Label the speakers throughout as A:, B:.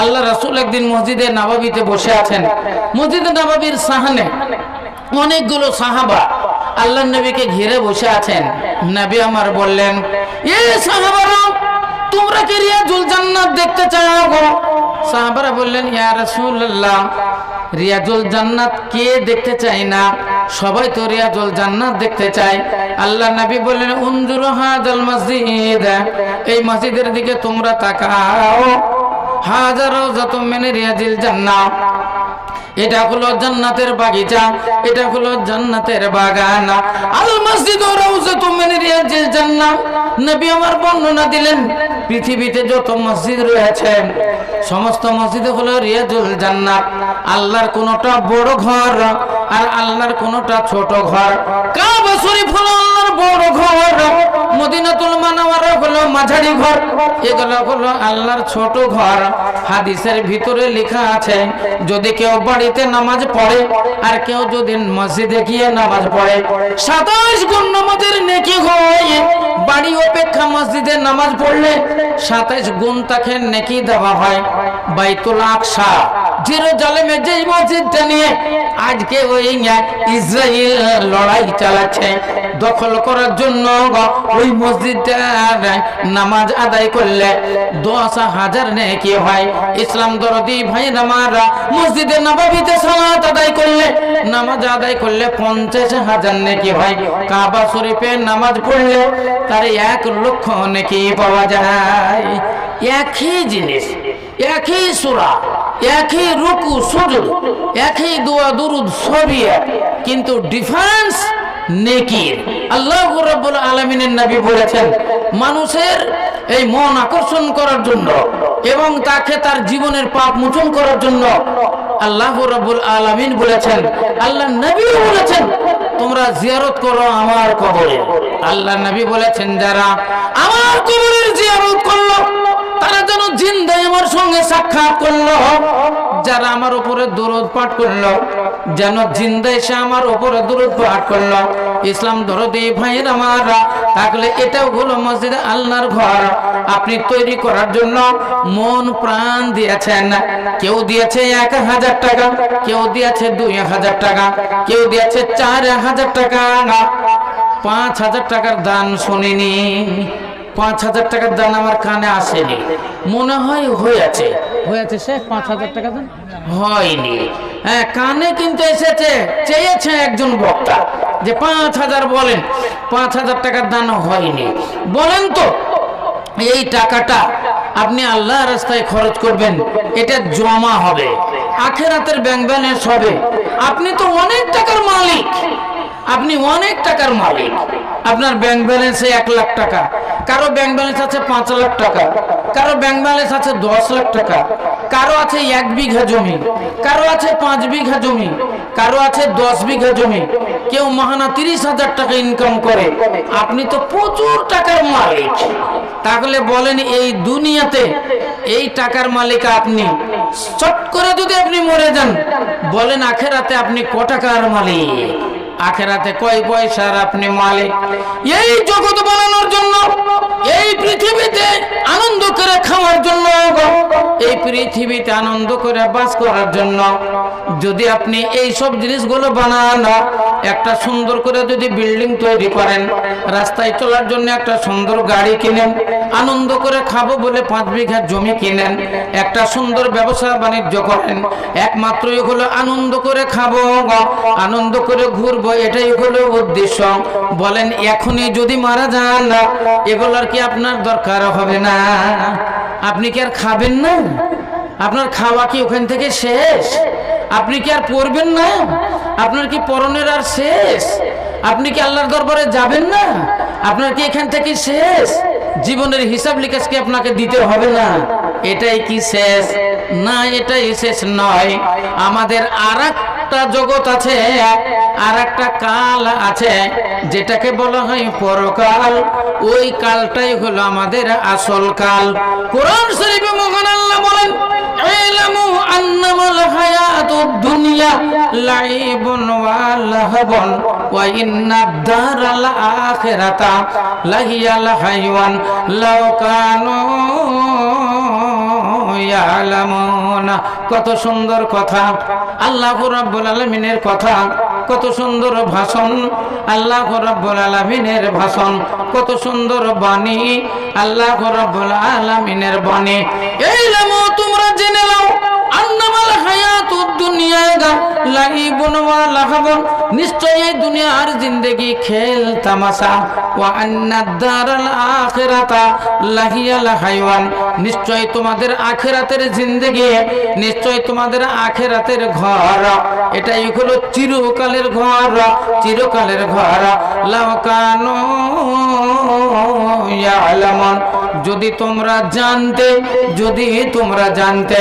A: আল্লাহ রাসূল একদিন মসজিদে নবাবিতে বসে আছেন। মসজিদে নবাবির সাহানে অনেকগুলো সাহাবা আল্লাহ নবীকে ঘিরে বসে আছেন। নবী আমার বললেন, এ সাহাবারা, তোমরা কি রিয়াজুল জান্নাত দেখতে চাও সাহাবারা বললেন, ইয়া রাসূলুল্লাহ রিয়াজুল জান্নাত কে দেখতে চাই না? সবাই তো রিয়াজুল জান্নাত দেখতে চায়। আল্লাহ নবী বললেন, উনজুরু হাজাল মসজিদ, এই মসজিদের দিকে তোমরা তাকাও। হাজারো যত মেনে রিয়াজিল জান্নাত এটা হলো জান্নাতের বাগিচা, এটা হলো জান্নাতের বাগান। আল মসজিদ ও রাউজাতু মিন রিয়াজিল জান্নাহ। নবী আমার বর্ণনা দিলেন, পৃথিবীতে যত মসজিদ রয়েছে, সমস্ত মসজিদ হলো রিয়াজুল জান্নাত আল্লাহর কোনটা বড় ঘর আর আল্লাহর কোনটা ছোট ঘর। কাবা শরীফ হলো বড় ঘর, মদিনাতুল মানাওয়ারা হলো মাঝারি ঘর। এগুলো হলো আল্লাহর ছোট ঘর। হাদিসের ভিতরে লেখা আছে, যদি কেউ বাড়িতে নামাজ পড়ে আর কেউ যদি মসজিদে গিয়ে নামাজ পড়ে, সাতাশ গুণ নামাজের নেকি হয়। বাড়ি অপেক্ষা মসজিদে নামাজ পড়লে সাতাশ গুণ তাকে নেকি দেওয়া হয়। বাইতুল আকসা। জেরুজালেমে যে মসজিদটা নিয়ে আজকে ওই ইসরায়েল লড়াই চালাচ্ছে, দখল করার জন্য ওই মসজিদটা নামাজ আদায় করলে দশ হাজার নেকি হয়। ইসলাম দরদি ভাই নামারা মসজিদে নবাবিতে সালাত আদায় করলে, নামাজ আদায় করলে পঞ্চাশ হাজার নেকি হয়। কাবা শরীফে নামাজ পড়লে তার এক লক্ষ নেকি পাওয়া যায়। একই জিনিস, একই সুরা। একই রুকু সুজুদ একই দোয়া, দুরুদ সবই এক কিন্তু ডিফারেন্স নেকির। আল্লাহ রাব্বুল আলামিনের নবী বলেছেন, মানুষের এই মন আকর্ষণ করার জন্য এবং তাকে তার জীবনের পাপ মোচন করার জন্য আল্লাহ রাব্বুল আলামিন বলেছেন আল্লাহ নবী বলেছেন, তোমরা জিয়ারত করো আমার কবরে। আল্লাহ নবী বলেছেন, যারা আমার কবরের জিয়ারত করল তারা যেন জিন্দাই আমার সঙ্গে সাক্ষাৎ করল, যারা আমার উপরে দরদ পাঠ করল, যেন জিন্দা এসে আমার উপরে দরদ পাঠ করল। ইসলাম দরদি ভাইয়ের আমার, তাহলে এটাও হলো মসজিদ আল্লাহর ঘর। আপনি তৈরি করার জন্য মন প্রাণ দিয়েছেন। কেউ দিয়েছে এক হাজার টাকা, কেউ দিয়েছে দুই হাজার টাকা, কেউ দিয়েছে চার হাজার টাকা। পাঁচ হাজার টাকার দান শুনিনি। পাঁচ হাজার টাকার দান আমার কানে আসেনি। মনে হয় হয়েছে। হয়েছে সে পাঁচ হাজার টাকা দান। হয়নি। হ্যাঁ কানে কিন্তু এসেছে চেয়েছে একজন বক্তা যে পাঁচ হাজার বলেন। পাঁচ হাজার টাকার দান হয়নি। বলেন তো এই টাকাটা আপনি আল্লাহ রাস্তায় খরচ করবেন এটা জমা হবে আখেরাতের ব্যাংক ব্যালেন্স হবে। আপনি তো অনেক টাকার মালিক। আপনি অনেক টাকার মালিক। আপনার ব্যাংক ব্যালেন্সে এক লাখ টাকা। কারও ব্যাংক ব্যালেন্স আছে পাঁচ লাখ টাকা। কারও ব্যাংক ব্যালেন্স আছে দশ লাখ টাকা। কারও আছে এক বিঘা জমি। কারও আছে পাঁচ বিঘা জমি। কারও আছে দশ বিঘা জমি। কেউ মাহানা তিরিশ হাজার টাকা ইনকাম করে। আপনি তো প্রচুর টাকার মালিক। তাহলে বলেন এই দুনিয়াতে এই টাকার মালিক আপনি। চট করে যদি আপনি মরে যান, বলেন আখেরাতে আপনি ক টাকার মালিক? আখেরাতে কয় পয়সার আপনি মালিক? এই জগৎ বানানোর জন্য, এই পৃথিবীতে আনন্দ করে খাওয়ার জন্য এই পৃথিবীতে আনন্দ করে বাস করার জন্য যদি আপনি এই সব জিনিসগুলো বানান, একটা সুন্দর করে যদি বিল্ডিং তৈরি করেন, রাস্তায় চলার জন্য একটা সুন্দর গাড়ি কিনেন আনন্দ করে খাব বলে পাঁচ বিঘা জমি কিনেন, একটা সুন্দর ব্যবসা বাণিজ্য করেন, একমাত্রই হলো আনন্দ করে খাব আনন্দ করে ঘুরবো, এটাই হলো উদ্দেশ্য। বলেন, এখনই যদি মারা যান এগুলোর কি আপনার দরকার হবে না? আপনি কি আর খাবেন না? আপনার খাওয়া কি ওখান থেকে শেষ? আপনি কি আর পড়বেন না? আপনার কি পরনের আর শেষ? আপনি কি আল্লাহর দরবারে যাবেন না? আপনার কি এখান থেকে শেষ? জীবনের হিসাব লিখেছ কি আপনাকে দিতে হবে না? এটাই কি শেষ? না, এটাই শেষ নয়। আমাদের আর জগৎ আছে। আর একটা কাল আছে, যেটাকে বলা হয় পরকাল। ওই কালটাই হলো আমাদের আসল কাল। কোরআন শরীফে মহান আল্লাহ বলেন দুনিয়া লাইবুন ওয়া লাহবুন ওয়া ইন্নাদ দারাল আখিরাতা লাহিয়াল হাইওয়ান লাও কানু ইয়ালামুন। কত সুন্দর কথা। আল্লাহ রাব্বুল আলামিনের কথা। কত সুন্দর ভাষণ, আল্লাহ রব্বুল আলামিনের ভাষণ, কত সুন্দর বাণী, আল্লাহ রব্বুল আলামিনের বাণী। এই লামো তোমরা জেনে নাও, আন্নামাল হায়াতুদ দুনিয়া গা, লাইবুন ওয়া লাহাবুন নিশ্চয় এই দুনিয়ার জিন্দেগি খেল তামাশা। নিশ্চয় তোমাদের আখিরাতের জিন্দেগি নিশ্চয় তোমাদের আখিরাতের ঘর। এটাই হলো চিরকালের ঘর চিরকালের ঘর। ইয়ালামুন। যদি তোমরা জানতে, যদি তোমরা জানতে জানতে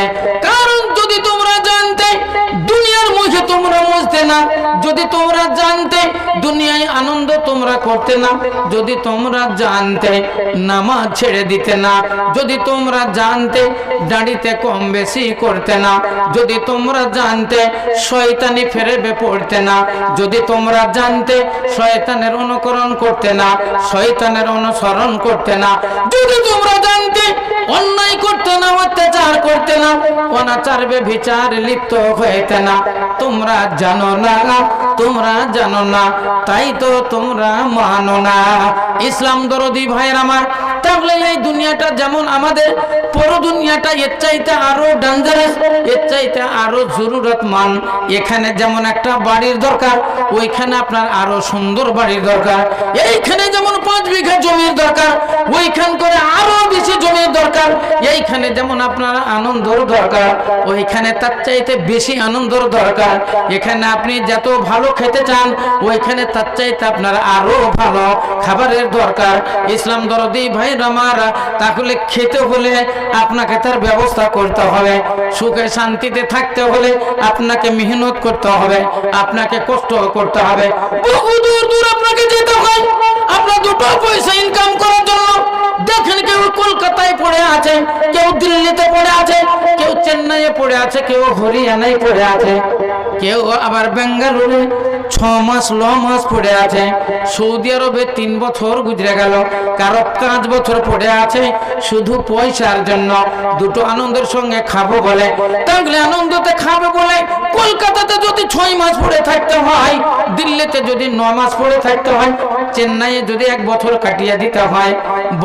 A: মুখে তোমরা বুঝতে না, যদি তোমরা জানতে, দুনিয়ায় আনন্দ তোমরা করতে না, যদি তোমরা জানতে, নামাজ ছেড়ে দিতে না, যদি তোমরা জানতে, দাঁড়িতে কম বেশি করতে না, যদি তোমরা জানতে, শয়তানি ফেরেবে পড়তে না, যদি তোমরা জানতে, শয়তানের অনুকরণ করতে না, শয়তানের অনুসরণ করতে না, যদি তোমরা জানতে অন্যায় করতে না, অত্যাচার করতে না অনাচার বিচার লিপ্ত হইতে না। তোমরা জানো না, তোমরা জানো না, তাই তো তোমরা মানো না। ইসলাম দরদি ভাইয়ের আমার তাহলে এই দুনিয়াটা যেমন আমাদের, পর দুনিয়াটা এর চাইতে আরও ডেঞ্জারাস এর চাইতে আরও জরুরত মান এখানে যেমন একটা বাড়ির দরকার, ওইখানে আপনার আরও সুন্দর বাড়ির দরকার। এইখানে যেমন পাঁচ বিঘা জমির দরকার, ওইখান করে আরও বেশি জমির দরকার। এইখানে যেমন আপনার আনন্দর দরকার, ওইখানে তার চাইতে বেশি আনন্দর দরকার। এখানে আপনি যত ভালো খেতে চান, ওইখানে তার চাইতে আপনার আরও ভালো খাবারের দরকার। ইসলাম দরদি ভাই তাহলে খেতে হলে আপনাকে তার ব্যবস্থা করতে হবে। সুখে শান্তিতে থাকতে হলে আপনাকে মেহনত করতে হবে, আপনাকে কষ্ট করতে হবে। বহু দূর দূর আপনাকে যেতে হয়। আপনার দুটো পয়সা ইনকাম করার জন্য। দেখেন কেউ কলকাতায় পড়ে আছে, কেউ দিল্লিতে পড়ে আছে, কেউ চেন্নাইয়ে পড়ে আছে, কেউ হরিয়ানায় পড়ে আছে, কেউ আবার বেঙ্গালুরে ছ মাস ন মাস পড়ে আছে। সৌদি আরবে তিন বছর গুজরে গেল। কারও পাঁচ বছর পড়ে আছে। শুধু পয়সার জন্য দুটো আনন্দের সঙ্গে খাব বলে। তাহলে আনন্দতে খাবে বলে কলকাতাতে যদি ছয় মাস পড়ে থাকতে হয়, দিল্লিতে যদি ন মাস পড়ে থাকতে হয়, চেন্নাইয়ে যদি এক বছর কাটিয়ে দিতে হয়,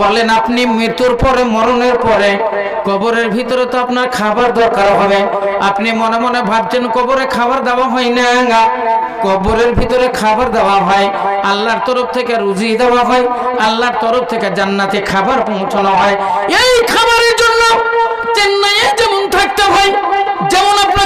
A: বলেন আপনি মৃত্যুর পরে, মরণের পরে, কবরের ভিতরে তো আপনার খাবার দরকার হবে। আপনি মনে মনে ভাবছেন কবরে খাবার দেওয়া হয় না কবরের ভিতরে খাবার দেওয়া হয়, আল্লাহর তরফ থেকে রুজি দেওয়া হয়, আল্লাহর তরফ থেকে জান্নাতে খাবার পৌঁছানো হয়। এই খাবারের জন্য চেন্নাইয়ে যেমন থাকতে হয়, যেমন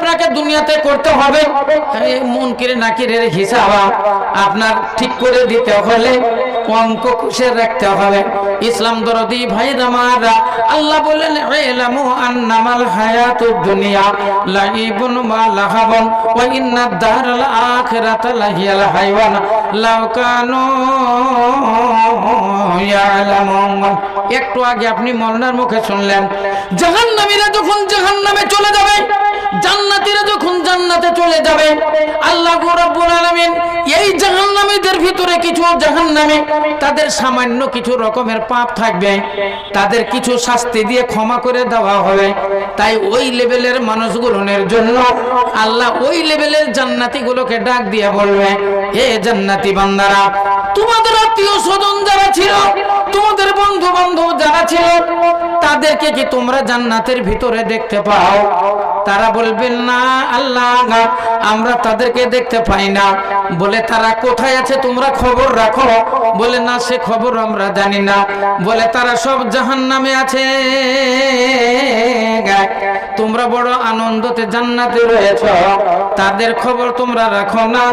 A: আপনাকে দুনিয়াতে করতে হবে। এই মুনকির নাকিরের হিসাব আপনার ঠিক করে দিতে হলে, অঙ্ক কুশে রাখতে হবে। ইসলাম দরদি ভাই আমার আল্লাহ বললেন, ইলামু আন্নামাল হায়াতুদ দুনিয়া, লাইবুন ওয়া লাহাবুন, ওয়া ইন্নাদ দারাল আখিরাতা লাহিয়াল হাইওয়ান, লাউ কানু ইয়ালামুন। একটু আগে আপনি মরনার মুখে শুনলেন, জাহান্নামীরা যখন জাহান্নামে চলে যাবে জান্নাতীরা যখন জান্নাতে চলে যাবে, আল্লাহ রাব্বুল আলামিন এই জাহান্নামীদের ভিতরে কিছু জাহান্নামে, তাদের সামান্য কিছু রকমের পাপ থাকবে, তাদের কিছু শাস্তি দিয়ে ক্ষমা করে দেওয়া হবে। তাই ওই লেভেলের মানুষগুলোর জন্য আল্লাহ ওই লেভেলের জান্নাতীগুলোকে ডাক দিয়ে বলবে, এ জান্নাতি বান্দারা, তোমাদের আত্মীয় স্বজন যারা ছিল, তোমাদের বন্ধু বান্ধব যারা ছিল, তাদেরকে কি তোমরা জান্নাতের ভিতরে দেখতে পাও? তারা বলবেন না, আল্লাহ, আমরা তাদেরকে দেখতে পাই না। বলে, তারা কোথায় আছে তোমরা খবর রাখো। বলে, না, সে খবর আমরা জানি না। বলে, তারা সব জাহান নামে আছে। তোমরা বড় আনন্দতে জান্নাতে রয়েছ। তাদের খবর তোমরা রাখো না।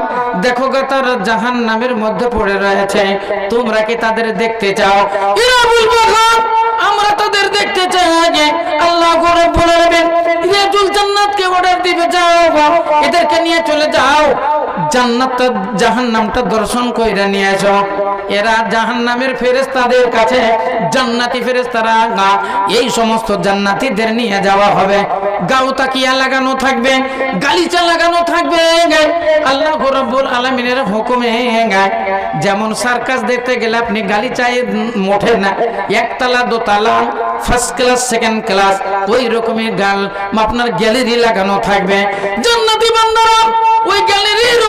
A: দেখো গা, তারা জাহান নামের মধ্যে পড়ে রয়েছে। তোমরা কি তাদের দেখতে চাও? এরা এদেরকে নিয়ে চলে যাও। জান্নাতটা, জাহান্নামটা দর্শন কইরা নিয়ে আসো। এরা জাহান্নামের ফেরেস্তাদের কাছে জান্নাতি ফেরেশতারা না। এই সমস্ত জান্নাতীদের নিয়ে যাওয়া হবে। গাও তাকিয়া লাগানো থাকবে, গালিচা লাগানো থাকবে আল্লাহ রব্বুল আলমিনের হুকুমে যেমন সার্কাস দেখতে গেলে আপনি গালিচায় মোঠে না। একতলা, দোতলা ফার্স্ট ক্লাস সেকেন্ড ক্লাস ওই রকমের গাল আপনার গ্যালারি লাগানো থাকবে। জান্নাতি বান্দারা, ওই গ্যালারির